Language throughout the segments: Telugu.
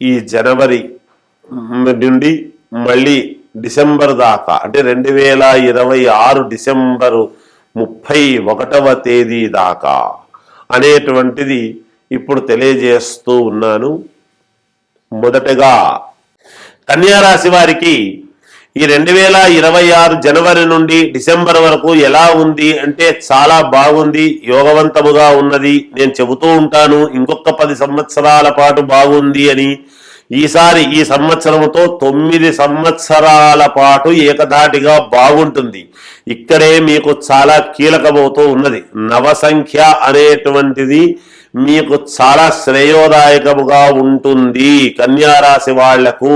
ఈ జనవరి నుండి మళ్ళీ డిసెంబర్ దాకా అంటే రెండు వేల ఇరవై ఆరు డిసెంబరు ముప్పై ఒకటవ తేదీ దాకా అనేటువంటిది ఇప్పుడు తెలియజేస్తూ ఉన్నాను. మొదటగా కన్యా రాశి వారికి ఈ రెండు వేల ఇరవై ఆరు జనవరి నుండి డిసెంబర్ వరకు ఎలా ఉంది అంటే చాలా బాగుంది యోగవంతముగా ఉన్నది. నేను చెబుతూ ఉంటాను ఇంకొక పది సంవత్సరాల పాటు బాగుంది అని. ఈసారి ఈ సంవత్సరంతో తొమ్మిది సంవత్సరాల పాటు ఏకధాటిగా బాగుంటుంది. ఇక్కడే మీకు చాలా కీలకమవుతూ ఉన్నది. నవసంఖ్య అనేటువంటిది మీకు చాలా శ్రేయోదాయకముగా ఉంటుంది కన్యారాశి వాళ్ళకు.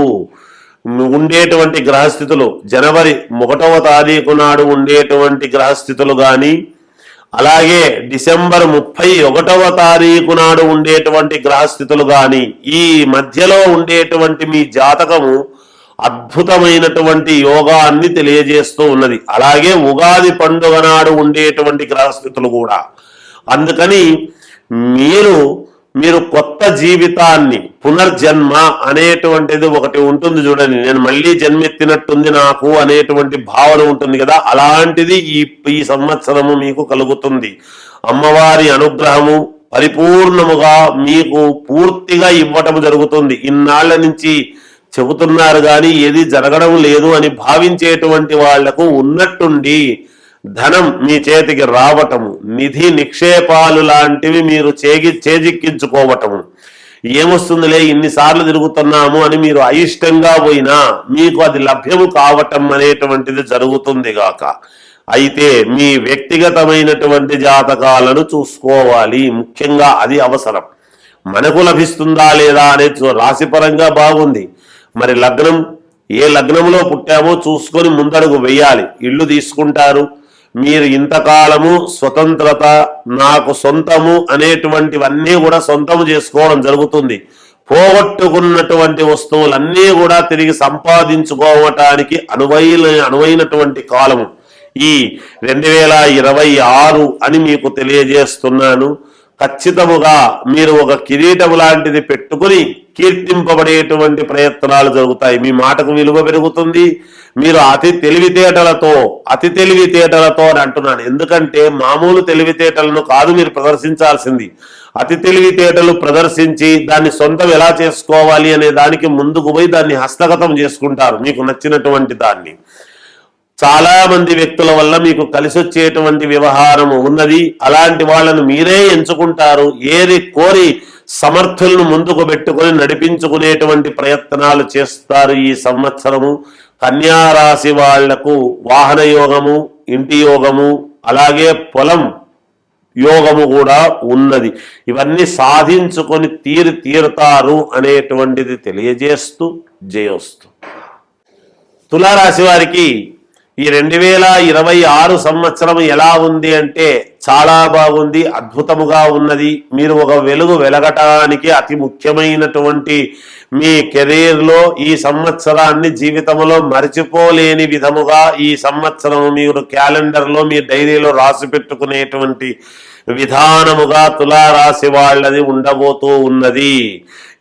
ఉండేటువంటి గ్రహస్థితులు. జనవరి ఒకటవ తారీఖు నాడు ఉండేటువంటి గ్రహస్థితులు కానీ అలాగే డిసెంబర్ ముప్పై ఒకటవ తారీఖు నాడు ఉండేటువంటి గ్రహస్థితులు కానీ ఈ మధ్యలో ఉండేటువంటి మీ జాతకము అద్భుతమైనటువంటి యోగాన్ని తెలియజేస్తూ ఉన్నది. అలాగే ఉగాది పండుగ నాడు ఉండేటువంటి గ్రహస్థితులు కూడా. అందుకని మీరు మీరు కొత్త కొత్త జీవితాన్ని పునర్జన్మ అనేటువంటిది ఒకటి ఉంటుంది చూడండి. నేను మళ్ళీ జన్మెత్తినట్టుంది నాకు అనేటువంటి భావన ఉంటుంది కదా. అలాంటిది ఈ ఈ సంవత్సరము మీకు కలుగుతుంది. అమ్మవారి అనుగ్రహము పరిపూర్ణముగా మీకు పూర్తిగా ఇవ్వటం జరుగుతుంది. ఇన్నాళ్ళ నుంచి చెబుతున్నారు కానీ ఏది జరగడం లేదు అని భావించేటువంటి వాళ్ళకు ఉన్నట్టుండి ధనం మీ చేతికి రావటము నిధి నిక్షేపాలు లాంటివి మీరు చేగి చేజిక్కించుకోవటము. ఏమొస్తుందిలే? ఇన్నిసార్లు తిరుగుతున్నాము అని మీరు అయిష్టంగా పోయినా మీకు అది లభ్యము కావటం అనేటువంటిది జరుగుతుంది గాక. అయితే మీ వ్యక్తిగతమైనటువంటి జాతకాలను చూసుకోవాలి. ముఖ్యంగా అది అవసరం. మనకు లభిస్తుందా లేదా అనేది రాశిపరంగా బాగుంది. మరి లగ్నం ఏ లగ్నంలో పుట్టామో చూసుకొని ముందడుగు వేయాలి. ఇల్లు తీసుకుంటారు. మీరు ఇంతకాలము స్వతంత్రత నాకు సొంతము అనేటువంటివన్నీ కూడా సొంతము చేసుకోవడం జరుగుతుంది. పోగొట్టుకున్నటువంటి వస్తువులన్నీ కూడా తిరిగి సంపాదించుకోవటానికి అనువైన అనువైనటువంటి కాలము. ఈ రెండు వేల ఇరవై ఆరు అని మీకు తెలియజేస్తున్నాను. ఖచ్చితముగా మీరు ఒక కిరీటము లాంటిది పెట్టుకుని కీర్తింపబడేటువంటి ప్రయత్నాలు జరుగుతాయి. మీ మాటకు విలువ పెరుగుతుంది. మీరు అతి తెలివితేటలతో అతి తెలివితేటలతో అని అంటున్నాను. ఎందుకంటే మామూలు తెలివితేటలను కాదు మీరు ప్రదర్శించాల్సింది. అతి తెలివితేటలు ప్రదర్శించి దాన్ని సొంతం ఎలా చేసుకోవాలి అనే దానికి ముందుకు పోయి దాన్ని హస్తగతం చేసుకుంటారు. మీకు నచ్చినటువంటి దాన్ని. చాలా మంది వ్యక్తుల వల్ల మీకు కలిసి వచ్చేటువంటి వ్యవహారం ఉన్నది. అలాంటి వాళ్ళను మీరే ఎంచుకుంటారు. ఏది కోరి సమర్థులను ముందుకు పెట్టుకొని నడిపించుకునేటువంటి ప్రయత్నాలు చేస్తారు ఈ సంవత్సరము. కన్యారాశి వాళ్ళకు వాహన యోగము ఇంటి యోగము అలాగే పొలం యోగము కూడా ఉన్నది. ఇవన్నీ సాధించుకొని తీరి తీరుతారు అనేటువంటిది తెలియజేస్తూ జయోస్తు. తులారాశి వారికి ఈ రెండు వేల ఇరవై ఆరు సంవత్సరం ఎలా ఉంది అంటే చాలా బాగుంది అద్భుతముగా ఉన్నది. మీరు ఒక వెలుగు వెలగటానికి అతి ముఖ్యమైనటువంటి మీ కెరీర్లో ఈ సంవత్సరాన్ని జీవితంలో మర్చిపోలేని విధముగా ఈ సంవత్సరం మీరు క్యాలెండర్లో మీ డైరీలో రాసి పెట్టుకునేటువంటి విధానముగా తులారాశి వాళ్ళది ఉండబోతూ ఉన్నది.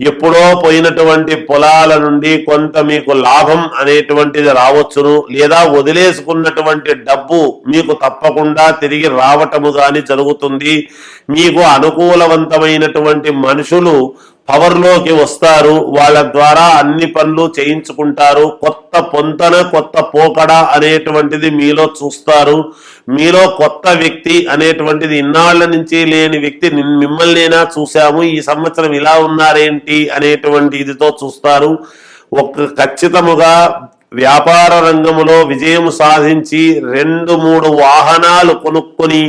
ఎప్పుడో పోయినటువంటి పొలాల నుండి కొంత మీకు లాభం అనేటువంటిది రావచ్చును లేదా వదిలేసుకున్నటువంటి డబ్బు మీకు తప్పకుండా తిరిగి రావటము కానీ జరుగుతుంది. మీకు అనుకూలవంతమైనటువంటి మనుషులు పవర్లోకి వస్తారు వాళ్ళ ద్వారా అన్ని పనులు చేయించుకుంటారు కొత్త కొత్త పొంతన కొత్త పోకడ అనేటువంటిది మీలో చూస్తారు. మీలో కొత్త వ్యక్తి అనేటువంటిది ఇన్నాళ్ళ నుంచి లేని వ్యక్తి మిమ్మల్ని అయినా చూశాము. ఈ సంవత్సరం ఇలా ఉన్నారేంటి అనేటువంటి ఇదితో చూస్తారు. ఒక ఖచ్చితముగా వ్యాపార రంగంలో విజయం సాధించి రెండు మూడు వాహనాలు కొనుక్కొని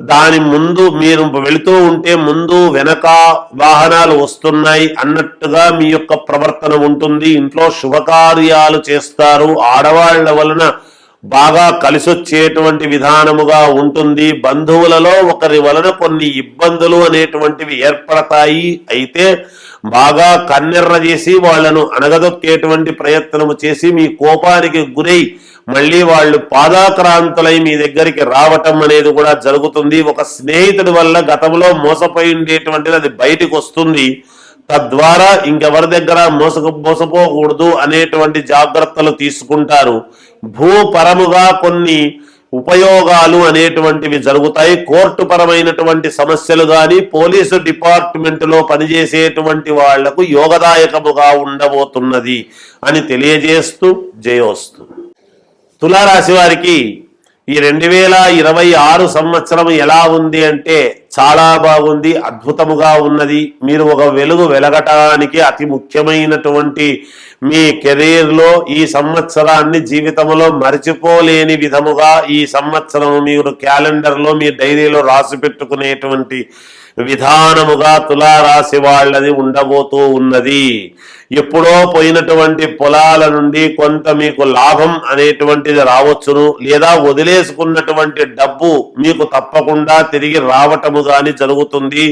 దాని ముందు మీరు వెళుతూ ఉంటే ముందు వెనక వాహనాలు వస్తున్నాయి అన్నట్టుగా మీ యొక్క ప్రవర్తన ఉంటుంది. ఇంట్లో శుభకార్యాలు చేస్తారు. ఆడవాళ్ళ వలన బాగా కలిసొచ్చేటువంటి విధానముగా ఉంటుంది. బంధువులలో ఒకరి వలన కొన్ని ఇబ్బందులు అనేటువంటివి ఏర్పడతాయి. అయితే బాగా కన్నెర్ర చేసి వాళ్ళను అనగదొక్కేటువంటి ప్రయత్నము చేసి మీ కోపానికి గురై మళ్ళీ వాళ్ళు పాదాక్రాంతులై మీ దగ్గరికి రావటం అనేది కూడా జరుగుతుంది. ఒక స్నేహితుడి వల్ల గతంలో మోసపోయి ఉండేటువంటిది అది బయటకు వస్తుంది. తద్వారా ఇంకెవరి దగ్గర మోస మోసపోకూడదు అనేటువంటి జాగ్రత్తలు తీసుకుంటారు. భూపరముగా కొన్ని ఉపయోగాలు అనేటువంటివి జరుగుతాయి. కోర్టు పరమైనటువంటి సమస్యలు కానీ పోలీసు డిపార్ట్మెంట్లో పనిచేసేటువంటి వాళ్ళకు యోగదాయకముగా ఉండబోతున్నది అని తెలియజేస్తూ జయోస్తు. తులారాశి వారికి ఈ రెండు వేల ఇరవై ఆరు సంవత్సరం ఎలా ఉంది అంటే చాలా బాగుంది అద్భుతముగా ఉన్నది. మీరు ఒక వెలుగు వెలగటానికి అతి ముఖ్యమైనటువంటి మీ కెరీర్లో ఈ సంవత్సరాన్ని జీవితంలో మర్చిపోలేని విధముగా ఈ సంవత్సరం మీరు క్యాలెండర్లో మీ డైరీలో రాసి పెట్టుకునేటువంటి విధానముగా తులారాశి వాళ్ళది ఉండబోతూ ఉన్నది. ఎప్పుడో పోయినటువంటి పొలాల నుండి కొంత మీకు లాభం అనేటువంటిది రావచ్చును లేదా వదిలేసుకున్నటువంటి డబ్బు మీకు తప్పకుండా తిరిగి రావటము కానీ జరుగుతుంది.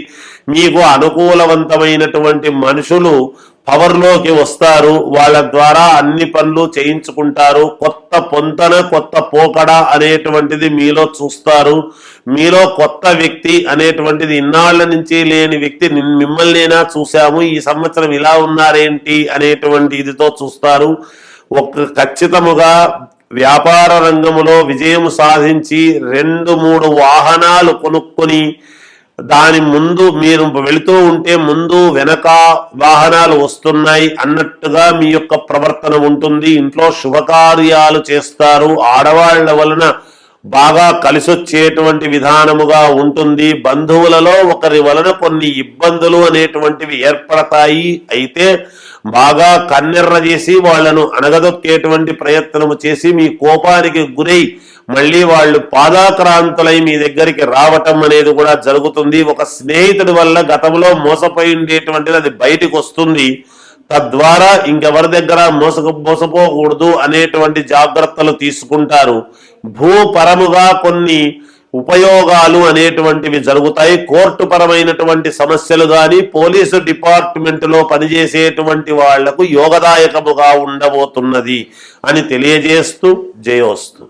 మీకు అనుకూలవంతమైనటువంటి మనుషులు పవర్లోకి వస్తారు. వాళ్ళ ద్వారా అన్ని పనులు చేయించుకుంటారు. కొత్త పొంతన కొత్త పోకడ అనేటువంటిది మీలో చూస్తారు. మీలో కొత్త వ్యక్తి అనేటువంటిది ఇన్నాళ్ళ నుంచి లేని వ్యక్తి మిమ్మల్నైనా చూసాము ఈ సంవత్సరం ఇలా ఉన్నారేంటి అనేటువంటి ఇదితో చూస్తారు. ఒక ఖచ్చితముగా వ్యాపార రంగంలో విజయం సాధించి రెండు మూడు వాహనాలు కొనుక్కొని దాని ముందు మీరు వెళుతూ ఉంటే ముందు వెనక వాహనాలు వస్తున్నాయి అన్నట్టుగా మీ యొక్క ప్రవర్తన ఉంటుంది. ఇంట్లో శుభకార్యాలు చేస్తారు. ఆడవాళ్ళ వలన బాగా కలిసొచ్చేటువంటి విధానముగా ఉంటుంది. బంధువులలో ఒకరి వలన కొన్ని ఇబ్బందులు అనేటువంటివి ఏర్పడతాయి. అయితే బాగా కన్నెర్ర చేసి వాళ్ళను అనగదొక్కేటువంటి ప్రయత్నము చేసి మీ కోపానికి గురై మళ్ళీ వాళ్ళు పాదాక్రాంతులై మీ దగ్గరికి రావటం అనేది కూడా జరుగుతుంది. ఒక స్నేహితుడి వల్ల గతంలో మోసపోయి ఉండేటువంటిది అది బయటకు వస్తుంది. తద్వారా ఇంకెవరి దగ్గర మోసకు మోసపోకూడదు అనేటువంటి జాగ్రత్తలు తీసుకుంటారు. భూపరముగా కొన్ని ఉపయోగాలు అనేటువంటివి జరుగుతాయి. కోర్టు పరమైనటువంటి సమస్యలు కానీ పోలీసు డిపార్ట్మెంట్లో పనిచేసేటువంటి వాళ్ళకు యోగదాయకముగా ఉండబోతున్నది అని తెలియజేస్తూ జయోస్తు.